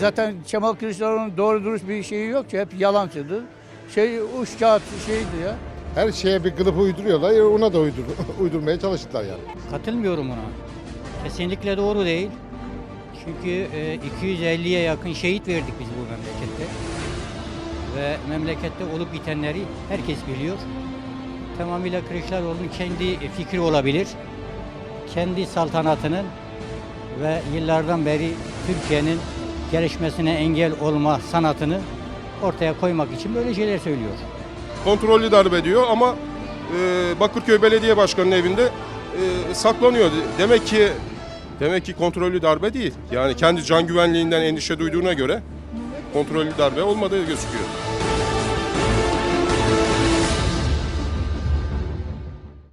Zaten Kemal Kılıçdaroğlu'nun doğru dürüst bir şeyi yok ki hep yalancıdır. Şey uç kağıt şeydi ya. Her şeye bir kılıf uyduruyorlar. ya Ona da uydur, uydurmaya çalıştılar yani. Katılmıyorum ona. Kesinlikle doğru değil. Çünkü e, 250'ye yakın şehit verdik biz bu memlekette. Ve memlekette olup bitenleri herkes biliyor. Tamamıyla Kılıçdaroğlu'nun kendi fikri olabilir. Kendi saltanatının ve yıllardan beri Türkiye'nin gelişmesine engel olma sanatını ortaya koymak için böyle şeyler söylüyor. kontrollü darbe diyor ama e, Bakırköy Belediye Başkanı'nın evinde e, saklanıyor. Demek ki demek ki kontrollü darbe değil. Yani kendi can güvenliğinden endişe duyduğuna göre kontrollü darbe olmadığı gözüküyor.